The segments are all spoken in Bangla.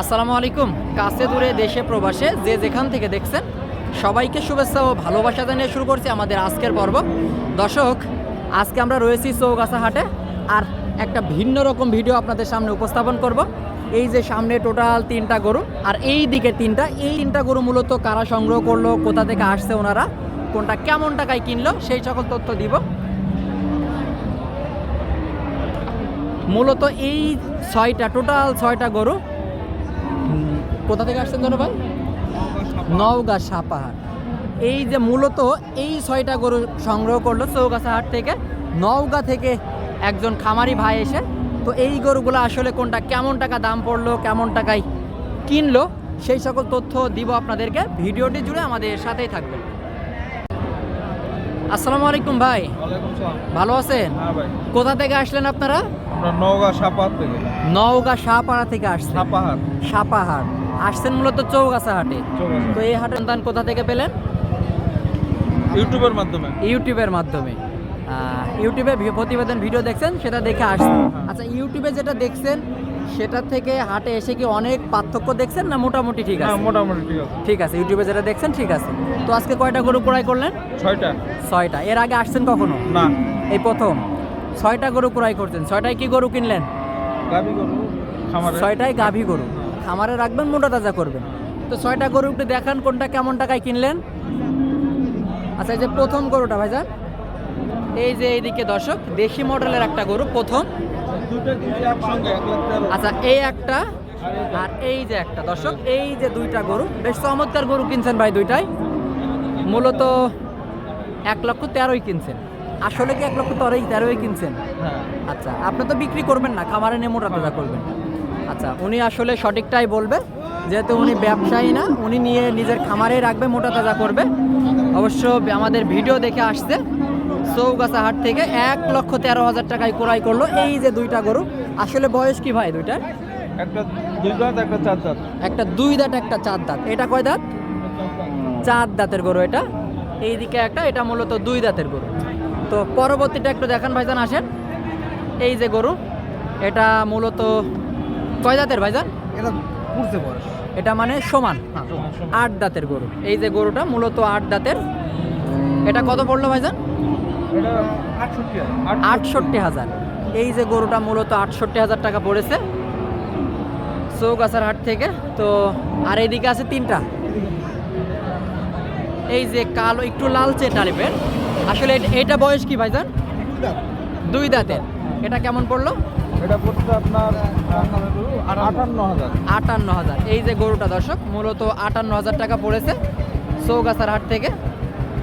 আসসালামু আলাইকুম। কাছে দূরে দেশে প্রবাসে যে যেখান থেকে দেখছেন, সবাইকে শুভেচ্ছা ও ভালোবাসা জানিয়ে শুরু করছি আমাদের আজকের পর্ব। দর্শক, আজকে আমরা রয়েছি চৌগাছা হাটে আর একটা ভিন্ন রকম ভিডিও আপনাদের সামনে উপস্থাপন করব। এই যে সামনে টোটাল তিনটা গরু আর এই দিকে তিনটা, এই তিনটা গরু মূলত কারা সংগ্রহ করল, কোথা থেকে আসছে ওনারা, কোনটা কেমন টাকায় কিনলো, সেই সকল তথ্য দিব। মূলত এই ছয়টা, টোটাল ছয়টা গরু কোথা থেকে আসছেন ধরো ভাই নওগাঁ সাপাহাট। এই যে মূলত এই ছয়টা গরু সংগ্রহ করল চৌগাছা হাট থেকে নওগাঁ থেকে একজন খামারি ভাই এসে তো এই গরুগুলো আসলে কোনটা কেমন টাকা দাম পড়ল কেমন টাকায় কিনলো সেই সকল তথ্য দিব আপনাদেরকে। ভিডিওটি জুড়ে আমাদের সাথেই থাকবেন। আসসালামু আলাইকুম ভাই। ভালো আছেন? হ্যাঁ কোথা থেকে আসলেন আপনারা? নওগাঁ সাপাহার থেকে। নওগাঁ শাহপাড়া থেকে আসছেন। সাপাহার সাপাহাট। আসছেন মূলত চৌগাছা হাটে। তো এই হাটের সন্ধান কোথা থেকে পেলেন? ইউটিউবের মাধ্যমে। ইউটিউবের মাধ্যমে। ইউটিউবে প্রতিবেদন ভিডিও দেখছেন সেটা দেখে আসছেন। হ্যাঁ। আচ্ছা ইউটিউবে যেটা দেখছেন সেটা থেকে হাটে এসে কি অনেক পার্থক্য দেখছেন না মোটামুটি ঠিক হ্যাঁ আছে? মোটামুটি ঠিক আছে। ঠিক আছে ইউটিউবে যেটা দেখছেন ঠিক আছে। তো আজকে কয়টা গরু ক্রয় করলেন? ছয়টা। ছয়টা। এর আগে আসছেন কখনো? না। এই প্রথম। ছয়টা গরু ক্রয় করছেন। ছয়টায় কি গরু কিনলেন? গাবি গরু ছয়টাই গাভী গরু। খামারে রাখবেন মোটা তাজা করবেন। তো ছয়টা গরু একটু দেখান কোনটা কেমন টাকায় কিনলেন? আচ্ছা এই যে প্রথম গরুটা ভাইজান। এই যে এইদিকে দর্শক দেশি মডেলের একটা গরু প্রথম। আচ্ছা এই একটা আর এই যে একটা। দর্শক এই যে দুইটা গরু বেশ চমৎকার গরু কিনছেন ভাই দুইটাই। মূলত এক লক্ষ তেরোই কিনছেন। আসলে কি এক লক্ষ তেরোই তেরোই কিনছেন? হ্যাঁ। আচ্ছা আপনি তো বিক্রি করবেন না খামারে নিয়ে মোটা তাজা করবেন। আচ্ছা উনি আসলে সঠিকটাই বলবে যেহেতু উনি ব্যবসায়ী না উনি নিয়ে নিজের খামারেই রাখবে মোটা তাজা করবে। অবশ্য আমাদের ভিডিও দেখে আসছে চৌগাছা হাট থেকে এক লক্ষ তেরো হাজার টাকায় ক্রয় করল এই যে দুইটা গরু। আসলে বয়স কি ভাই দুইটা একটা দুই দাঁত একটা চার দাঁত। একটা দুই দাঁত একটা চার দাঁত। এটা কয় দাঁত? চার দাঁতের গরু এটা। এইদিকে একটা এটা মূলত দুই দাঁতের গরু। তো পরবর্তীটা একটু দেখান ভাইজান আসেন। এই যে গরু এটা মূলত কয় দাঁতের ভাইজান? এটা পুড়তে বয়স। এটা মানে সমান। আট দাঁতের গরু। এই যে গরুটা মূলত আট দাঁতের। এটা কত পড়ল ভাইজান? আটষট্টি হাজার। এই যে গরুটা মূলত আটষট্টি হাজার টাকা পড়েছে চৌগাছার হাট থেকে। তো আর এইদিকে আছে তিনটা। এই যে কালো একটু লালচে টাইপের। আসলে এটা বয়স কি ভাইজান? দুই দাঁতের। এটা কেমন পড়ল? এটা পড়ছে আপনার আটান্ন হাজার। আটান্ন হাজার। এই যে গরুটা দর্শক, মূলত আটান্ন হাজার টাকা পড়েছে চৌগাছার হাট থেকে।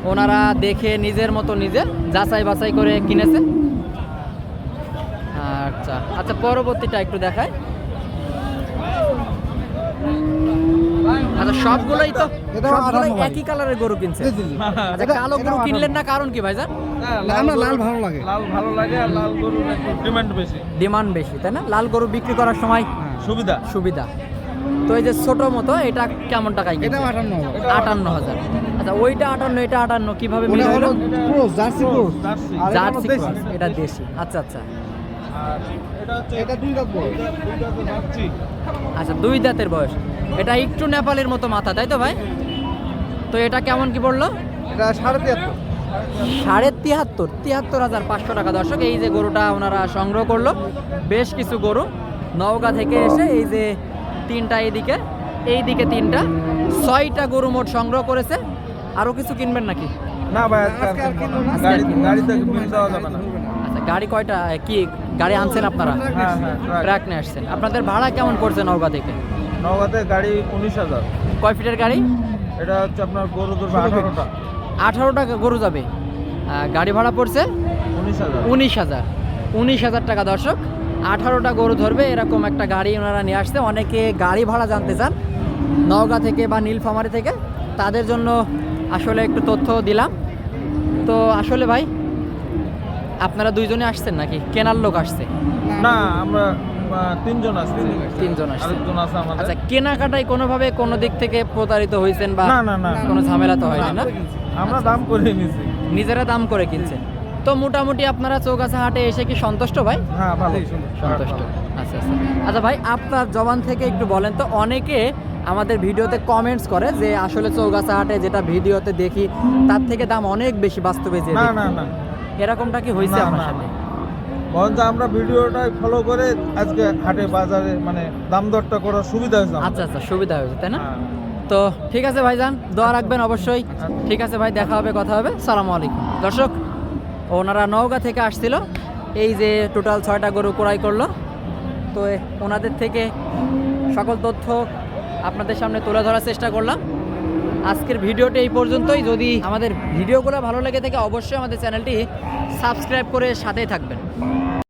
ওনারা দেখে নিজের মতো নিজে যাচাই বাছাই করে কিনেছে। আচ্ছা আচ্ছা পরবর্তীটা একটু দেখায় আচ্ছা সবগুলোই তো সবগুলোই একই কালারের গরু কিনছে। আচ্ছা কালো গরু কিনলেন না কারণ কি ভাইজান? হ্যাঁ, লাল গরু- ভালো লাগে। লাল ভালো লাগে আর লাল গরুর একটু ডিমান্ড বেশি। ডিমান্ড বেশি তাই না? লাল গরু বিক্রি করার সময় সুবিধা। সুবিধা। তো এই যে ছোট মতো এটা কেমন টাকায় কিনছে? এটাও আটান্ন হাজার। আটান্ন হাজার। আচ্ছা ওইটা আটান্ন এটা আটান্ন কীভাবে মিলে হলো জার্সি জার্সি। এটা এটা দেশি। আচ্ছা আচ্ছা। আচ্ছা দুই দাঁতের বয়স। এটা একটু নেপালের মতো মাথা তাই তো ভাই? তো এটা কেমন কি পড়ল এটা সাড়ে তিয়াত্তর। সাড়ে তিয়াত্তর তিয়াত্তর হাজার পাঁচশো টাকা। দর্শক এই যে গরুটা ওনারা সংগ্রহ করল বেশ কিছু গরু নওগাঁ থেকে এসে এই যে তিনটা এইদিকে এইদিকে তিনটা ছয়টা গরু মোট সংগ্রহ করেছে। আরও কিছু কিনবেন নাকি? না ভাই আজকে আজকে আর কিনবো না। গাড়ি গাড়িতে যাবে না। গাড়ি কয়টা কি গাড়ি আনছেন আপনারা? হ্যাঁ হ্যাঁ ট্রাক। ট্রাক নিয়ে আসছেন। আপনাদের ভাড়া কেমন পড়ছে নওগাঁ থেকে? নওগাঁতে গাড়ি উনিশ হাজার। কয় ফিটের গাড়ি? এটা হচ্ছে আপনার গরু ধরবে আঠারোটা। আঠারো টাকা গরু যাবে। গাড়ি ভাড়া পড়ছে? উনিশ হাজার। উনিশ হাজার। উনিশ হাজার টাকা দর্শক। আঠারোটা গরু ধরবে এরকম একটা গাড়ি ওনারা নিয়ে আসছে। অনেকে গাড়ি ভাড়া জানতে চান। নওগাঁ থেকে বা নীলফামারি থেকে। তাদের জন্য আসলে একটু তথ্য দিলাম। তো আসলে ভাই আপনারা দুইজনে আসছেন নাকি? কেনার লোক আসছে। না আমরা তিনজন আছি তিনজন আসছে। আচ্ছা কেনাকাটায় কোনোভাবে কোনো দিক থেকে প্রতারিত হয়েছেন বা না না না। কোনো ঝামেলা তো হয়নি না? আমরা দাম করে নিছি। নিজেরা দাম করে কিনছেন। তো মোটামুটি আপনারা চৌগাছা হাটে এসে কি সন্তুষ্ট ভাই? হ্যাঁ ভালো সন্তুষ্ট। আচ্ছা আচ্ছা। আচ্ছা ভাই আপনার জবান থেকে একটু বলেন তো অনেকে আমাদের ভিডিওতে কমেন্টস করে যে আসলে চৌগাছা হাটে যেটা ভিডিওতে দেখি তার থেকে দাম অনেক বেশি বাস্তবে যে না না না। এরকমটা কি হয়েছে আপনার সাথে? বরঞ্চ আমরা ভিডিওটাই ফলো করে আজকে হাটে বাজারে মানে দাম দরটা করার সুবিধা হয়েছে আচ্ছা আচ্ছা সুবিধা হয়েছে তাই না? হ্যাঁ। তো ঠিক আছে ভাইজান দোয়া রাখবেন অবশ্যই। ঠিক আছে ভাই দেখা হবে কথা হবে। সালাম আলাইকুম। দর্শক ওনারা নওগাঁ থেকে আসছিল। এই যে টোটাল ছয়টা গরু ক্রয় করল। তো ওনাদের থেকে সকল তথ্য আপনাদের সামনে তুলে ধরার চেষ্টা করলাম। আজকের ভিডিওটা এই পর্যন্তই। যদি আমাদের ভিডিওগুলো ভালো লেগে থাকে, অবশ্যই আমাদের চ্যানেলটি সাবস্ক্রাইব করে সাথেই থাকবেন।